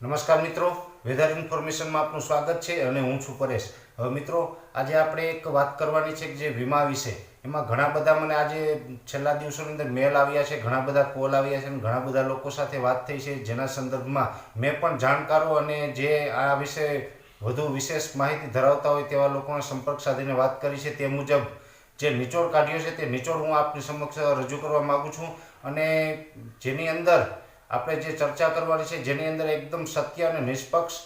નમસ્કાર મિત્રો. વેધર ઇન્ફોર્મેશનમાં આપનું સ્વાગત છે અને હું છું પરેશ. હવે મિત્રો, આજે આપણે એક વાત કરવાની છે કે જે વીમા વિશે. એમાં ઘણા બધા મને આજે છેલ્લા દિવસોની અંદર મેલ આવ્યા છે, ઘણા બધા કોલ આવ્યા છે અને ઘણા બધા લોકો સાથે વાત થઈ છે. જેના સંદર્ભમાં મેં પણ જાણકારો અને જે આ વિશે વધુ વિશેષ માહિતી ધરાવતા હોય તેવા લોકોનો સંપર્ક સાધીને વાત કરી છે તે મુજબ જે નિચોડ કાઢ્યો છે તે નિચોડ હું આપની સમક્ષ રજૂ કરવા માગું છું. અને જેની અંદર આપણે જે ચર્ચા કરવાની છે, જેની અંદર એકદમ સત્ય અને નિષ્પક્ષ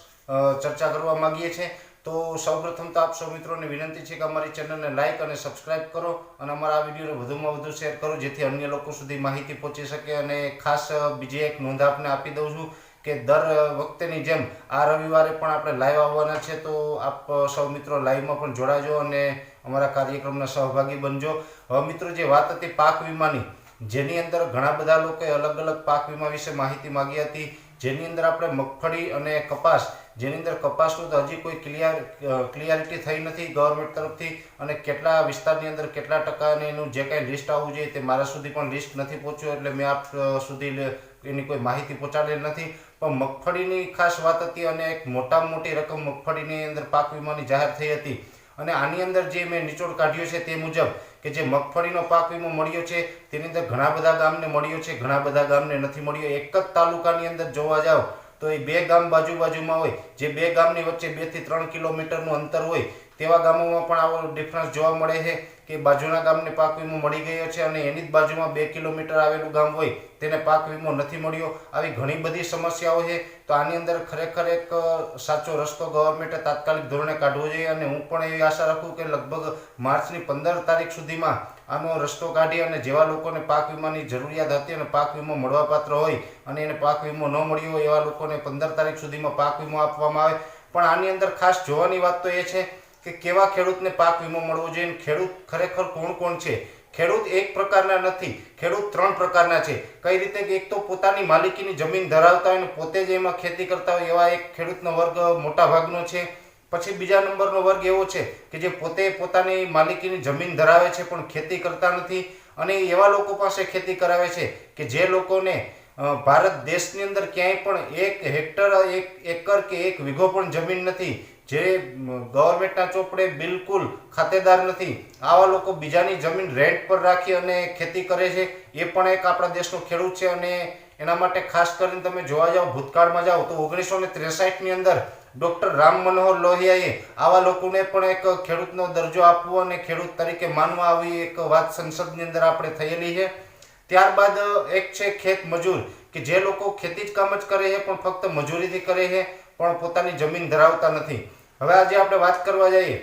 ચર્ચા કરવા માગીએ છીએ, તો સૌપ્રથમ તો આપ સૌ મિત્રોને વિનંતી છે કે અમારી ચેનલને લાઇક અને સબસ્ક્રાઇબ કરો અને અમારા આ વિડીયોને વધુમાં વધુ શેર કરો, જેથી અન્ય લોકો સુધી માહિતી પહોંચી શકે અને ખાસ બીજી એક નોંધ આપને આપી દઉં છું કે દર વખતેની જેમ આ રવિવારે પણ આપણે લાઈવ આવવાના છે, તો આપ સૌ મિત્રો લાઈવમાં પણ જોડાજો અને અમારા કાર્યક્રમના સહભાગી બનજો. હવે મિત્રો, જે વાત હતી પાક વીમાની જેની અંદર ઘણા બધા લોકોએ અલગ અલગ પાક વીમા વિશે માહિતી માંગી હતી. જેની અંદર આપણે મગફળી અને કપાસ, જેની અંદર કપાસનું તો હજી કોઈ ક્લિયર ક્લિયરિટી થઈ નથી ગવર્મેન્ટ તરફથી અને કેટલા વિસ્તારની અંદર કેટલા ટકા અને એનું જે કાંઈ લિસ્ટ આવવું જોઈએ તે મારા સુધી પણ લિસ્ટ નથી પહોંચ્યું એટલે મેં આપ સુધી એની કોઈ માહિતી પહોંચાડેલ નથી. પણ મગફળીની ખાસ વાત હતી અને એક મોટામાં મોટી રકમ મગફળીની અંદર પાક વીમાની જાહેર થઈ હતી. અને આની અંદર જે મેં નિચોડ કાઢ્યો છે તે મુજબ કે જે મગફળીનો પાક વીમો મળ્યો છે, તેની અંદર ઘણા બધા ગામને મળ્યો છે, ઘણા બધા ગામને નથી મળ્યો. એક જ તાલુકાની અંદર જોવા જાઓ, તો એ બે ગામ બાજુ બાજુમાં હોય, જે બે ગામની વચ્ચે બેથી ત્રણ કિલોમીટરનું અંતર હોય, તેવા ગામોમાં પણ આવો ડિફરન્સ જોવા મળે છે. કે બાજુના ગામને પાક વીમો મળી ગયો છે અને એની જ બાજુમાં બે કિલોમીટર આવેલું ગામ હોય તેને પાક વીમો નથી મળ્યો. આવી ઘણી બધી સમસ્યાઓ છે. તો આની અંદર ખરેખર એક સાચો રસ્તો ગવર્મેન્ટે તાત્કાલિક ધોરણે કાઢવો જોઈએ અને હું પણ એવી આશા રાખું કે લગભગ માર્ચની પંદર તારીખ સુધીમાં આનો રસ્તો કાઢી અને જેવા લોકોને પાક વીમાની જરૂરિયાત હતી અને પાક વીમો મળવાપાત્ર હોય અને એને પાક વીમો ન મળ્યો હોય એવા લોકોને પંદર તારીખ સુધીમાં પાક વીમો આપવામાં આવે. પણ આની અંદર ખાસ જોવાની વાત તો એ છે કે કેવા ખેડૂતને પાક વીમો મળવો જોઈએ ખેડૂત ખરેખર કોણ કોણ છે? ખેડૂત એક પ્રકારના નથી, ખેડૂત ત્રણ પ્રકારના છે. કઈ રીતે? એક તો પોતાની માલિકીની જમીન ધરાવતા હોય અને પોતે જ એમાં ખેતી કરતા હોય એવા એક ખેડૂતનો વર્ગ મોટા ભાગનો છે. પછી બીજા નંબરનો વર્ગ એવો છે કે જે પોતે પોતાની માલિકીની જમીન ધરાવે છે પણ ખેતી કરતા નથી અને એવા લોકો પાસે ખેતી કરાવે છે કે જે લોકોને ભારત દેશની અંદર ક્યાંય પણ એક હેક્ટર, એક એકર કે એક વીઘો પણ જમીન નથી. જે ગવર્મેન્ટના ચોપડે બિલકુલ ખાતેદાર નથી, આવા લોકો બીજાની જમીન રેન્ટ પર રાખી અને ખેતી કરે છે, એ પણ એક આપણા દેશનો ખેડૂત છે અને એના માટે ખાસ કરીને તમે જોવા જાઓ, ભૂતકાળમાં જાઓ તો ઓગણીસો ને ત્રેસાઠની અંદર ડૉક્ટર રામ મનોહર લોહિયાએ આવા લોકોને પણ એક ખેડૂતનો દરજ્જો આપવો અને ખેડૂત તરીકે માનવા આવી એક વાત સંસદની અંદર આપણે થયેલી છે. ત્યારબાદ એક છે ખેત મજૂર, કે જે લોકો ખેતી જ કામ જ કરે છે, પણ ફક્ત મજૂરીથી કરે છે, પણ પોતાની જમીન ધરાવતા નથી. હવે આજે આપણે વાત કરવા જઈએ,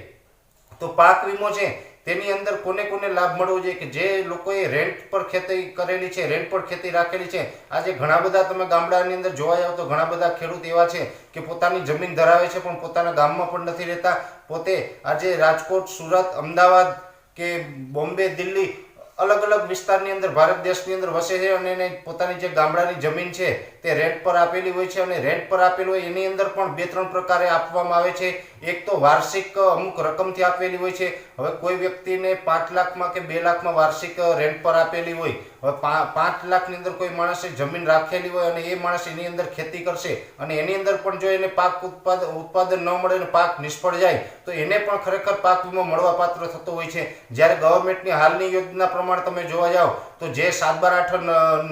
તો પાક વીમો છે, તેની અંદર કોને કોને લાભ મળવો જોઈએ કે જે લોકોએ રેન્ટ પર ખેતી કરેલી છે રેન્ટ પર ખેતી રાખેલી છે? આજે ઘણા બધા તમે ગામડાની અંદર જોવા જાવ તો ઘણા બધા ખેડૂત એવા છે કે પોતાની જમીન ધરાવે છે, પણ પોતાના ગામમાં પણ નથી રહેતા. પોતે આજે રાજકોટ, સુરત, અમદાવાદ કે બોમ્બે, દિલ્હી અલગ અલગ વિસ્તારની અંદર ભારત દેશની અંદર વસે છે અને એને પોતાની જે ગામડાની જમીન છે તે રેન્ટ પર આપેલી હોય છે અને રેન્ટ પર આપેલી હોય એની અંદર પણ બે ત્રણ પ્રકારે આપવામાં આવે છે. એક તો વાર્ષિક અમુક રકમથી આપેલી હોય છે. હવે કોઈ વ્યક્તિને પાંચ લાખમાં કે બે લાખમાં વાર્ષિક રેન્ટ પર આપેલી હોય, હવે પાંચ લાખની અંદર કોઈ માણસે જમીન રાખેલી હોય અને એ માણસ એની અંદર ખેતી કરશે અને એની અંદર પણ જો એને પાક ઉત્પાદન ઉત્પાદન ન મળે અને પાક નિષ્ફળ જાય, તો એને પણ ખરેખર પાક વીમો મળવા પાત્ર થતો હોય છે. જ્યારે ગવર્મેન્ટની હાલની યોજના પ્રમાણે તમે જોવા જાઓ, તો જે સાત બાર આઠ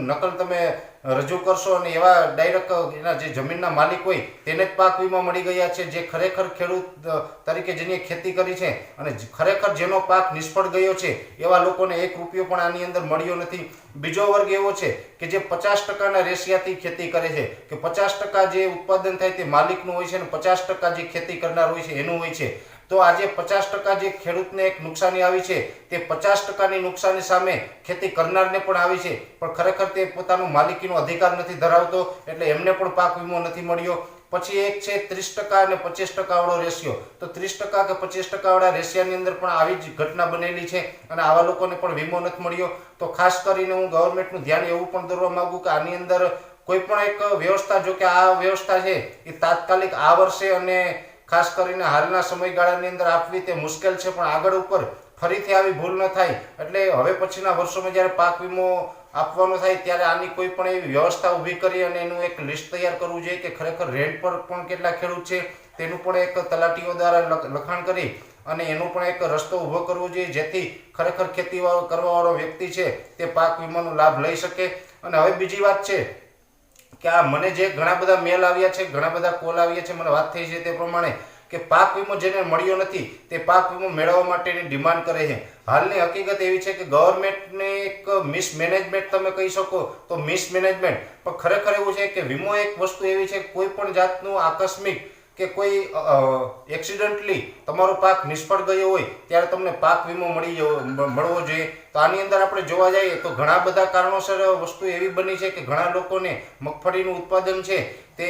નકલ તમે રજૂ કરશો અને એવા ડાયરેક્ટ એના જે જમીનના માલિક હોય, તેને જ પાક વીમા મળી ગયા છે, જે ખરેખર ખેડૂત તરીકે જેની ખેતી કરી છે, અને ખરેખર જેનો પાક નિષ્ફળ ગયો છે, એવા લોકોને એક રૂપિયો પણ આની અંદર મળ્યો નથી. બીજો વર્ગ એવો છે કે જે પચાસ ટકાના રેશિયાથી ખેતી કરે છે, કે પચાસ ટકા જે ઉત્પાદન થાય તે માલિકનું હોય છે અને પચાસ ટકા જે ખેતી કરનાર હોય છે, એનું હોય છે. તો આજે પચાસ ટકા જે ખેડૂતને એક નુકસાની આવી છે, તે પચાસ ટકાની નુકસાની સામે ખેતી કરનારને પણ આવી છે. પણ ખરેખર તે પોતાનો માલિકીનો અધિકાર નથી ધરાવતો, એટલે એમને પણ પાક વીમો નથી મળ્યો. પછી એક છે ત્રીસ ટકા અને પચીસ ટકાવાળો રેશિયો. તો ત્રીસ ટકા કે પચીસ ટકાવાળા રેશિયાની અંદર પણ આવી જ ઘટના બનેલી છે અને આવા લોકોને પણ વીમો નથી મળ્યો. તો ખાસ કરીને હું ગવર્મેન્ટનું ધ્યાન એવું પણ દોરવા માગું કે આની અંદર કોઈ પણ એક વ્યવસ્થા, જો કે આ વ્યવસ્થા છે, એ તાત્કાલિક આ વર્ષે અને ખાસ કરીને હાલના સમયગાળાની અંદર આપવી તે મુશ્કેલ છે, પણ આગળ ઉપર ફરીથી આવી ભૂલ ન થાય. એટલે હવે પછીના વર્ષોમાં જ્યારે પાક વીમો આપવાનો થાય ત્યારે આની કોઈ પણ એવી વ્યવસ્થા ઊભી કરી અને એનું એક લિસ્ટ તૈયાર કરવું જોઈએ કે ખરેખર રેન્ટ પર પણ કેટલા ખેડૂત છે, તેનું પણ એક તલાટીઓ દ્વારા લખાણ કરી અને એનો પણ એક રસ્તો ઊભો કરવો જોઈએ, જેથી ખરેખર ખેતી કરવાવાળો વ્યક્તિ છે તે પાક વીમાનો લાભ લઈ શકે. અને હવે બીજી વાત છે કે આ મને જે ઘણા બધા મેલ આવ્યા છે, ઘણા બધા કોલ આવ્યા છે, મને વાત થઈ છે તે પ્રમાણે કે પાક વીમો જેને મળ્યો નથી, તે પાક વીમો મેળવવા માટેની ડિમાન્ડ કરે છે. હાલની હકીકત એવી છે કે ગવર્મેન્ટને એક મિસમેનેજમેન્ટ તમે કહી શકો તો મિસમેનેજમેન્ટ પણ ખરેખર એવું છે કે વીમો એક વસ્તુ એવી છે કોઈ પણ જાતનું આકસ્મિક કે કોઈ એક્સિડન્ટલી તમારો પાક નિષ્ફળ ગયો હોય, ત્યારે તમને પાક વીમો મળી મળવો જોઈએ. તો આની અંદર આપણે જોવા જઈએ તો ઘણા બધા કારણોસર વસ્તુ એવી બની છે કે ઘણા લોકોને મગફળીનું ઉત્પાદન છે તે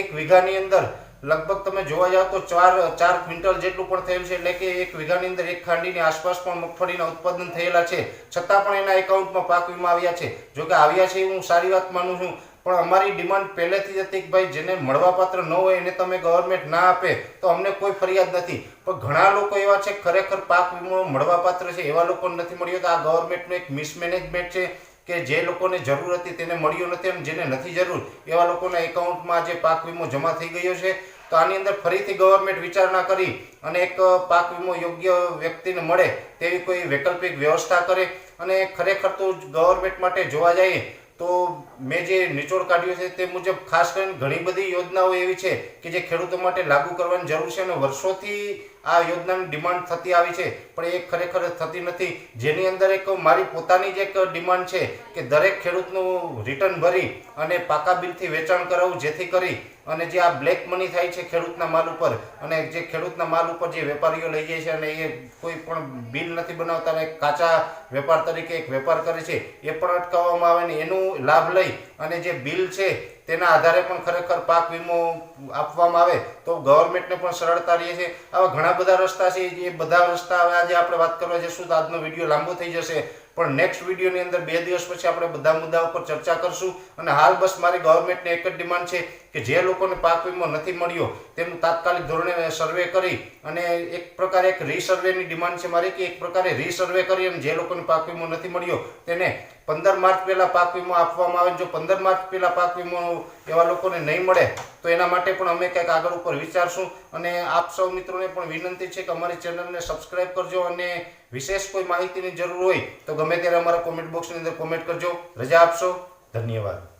એક વીઘાની અંદર લગભગ તમે જોવા જાવ તો ચાર ચાર ક્વિન્ટલ જેટલું પણ થયેલ છે. એટલે કે એક વીઘાની અંદર એક ખાંડીની આસપાસ પણ મગફળીના ઉત્પાદન થયેલા છે. છતાં પણ એના એકાઉન્ટમાં પાક વીમા આવ્યા છે. જો કે આવ્યા છે હું સારી વાત માનું છું. પણ અમારી ડિમાન્ડ પહેલેથી જ હતી કે ભાઈ જેને મળવાપાત્ર ન હોય એને તમે ગવર્મેન્ટ ના આપે, તો અમને કોઈ ફરિયાદ નથી. પણ ઘણા લોકો એવા છે, ખરેખર પાક વીમો મળવાપાત્ર છે, એવા લોકોને નથી મળ્યો તો આ ગવર્મેન્ટનું એક મિસમેનેજમેન્ટ છે, કે જે લોકોને જરૂર હતી તેને મળ્યો નથી અને જેને નથી જરૂર, એવા લોકોના એકાઉન્ટમાં જે પાક વીમો જમા થઈ ગયો છે. તો આની અંદર ફરીથી ગવર્મેન્ટ વિચારણા કરી અને એક પાક વીમો યોગ્ય વ્યક્તિને મળે તેવી કોઈ વૈકલ્પિક વ્યવસ્થા કરે. અને ખરેખર તો ગવર્મેન્ટ માટે જોવા જઈએ તો મેં જે નિચોડ કાઢ્યો છે તે મુજબ ખાસ કરીને ઘણી બધી યોજનાઓ એવી છે કે જે ખેડૂતો માટે લાગુ કરવાની જરૂર છે અને વર્ષોથી આ યોજનાની ડિમાન્ડ થતી આવી છે. પણ એ ખરેખર થતી નથી. જેની અંદર એક મારી પોતાની જ એક ડિમાન્ડ છે કે દરેક ખેડૂતનું રિટર્ન ભરી અને પાકા બિલથી વેચાણ કરાવવું જેથી કરી અને જે આ બ્લેક મની થાય છે ખેડૂતના માલ ઉપર, અને જે ખેડૂતના માલ ઉપર જે વેપારીઓ લઈ જાય છે અને એ કોઈ પણ બિલ નથી બનાવતા અને કાચા વેપાર તરીકે એક વેપાર કરે છે, એ પણ અટકાવવામાં આવે ને એનું લાભ લઈ અને જે બિલ છે તેના આધારે પણ ખરેખર પાક વીમો આપવામાં આવે તો ગવર્મેન્ટને પણ સરળતા રહે છે. આવા ઘણા બધા રસ્તા છે, એ બધા રસ્તા હવે આજે આપણે વાત કરવા જઈશું તો આજનો વીડિયો લાંબો થઈ જશે. પણ નેક્સ્ટ વિડીયોની અંદર બે દિવસ પછી આપણે બધા મુદ્દા ઉપર ચર્ચા કરશું અને હાલ બસ મારી ગવર્મેન્ટને એક જ ડિમાન્ડ છે કે જે લોકોને પાક વીમો નથી મળ્યો, તેમનું તાત્કાલિક ધોરણે સર્વે કરી અને એક પ્રકારે એક રીસર્વેની ડિમાન્ડ છે મારી કે એક પ્રકારે રીસર્વે કરી અને જે લોકોને પાક વીમો નથી મળ્યો તેને પંદર માર્ચ પહેલાં પાક વીમો આપવામાં આવે જો પંદર માર્ચ પહેલાં પાક વીમો એવા લોકોને નહીં મળે, તો એના માટે પણ અમે કંઈક આગળ ઉપર વિચારશું અને આપ સૌ મિત્રોને પણ વિનંતી છે કે અમારી ચેનલને સબસ્ક્રાઇબ કરજો અને વિશેષ કોઈ માહિતીની જરૂર હોય તો ગમે ત્યારે અમારા કોમેન્ટ બોક્સની અંદર કોમેન્ટ કરજો. રજા આપશો. ધન્યવાદ.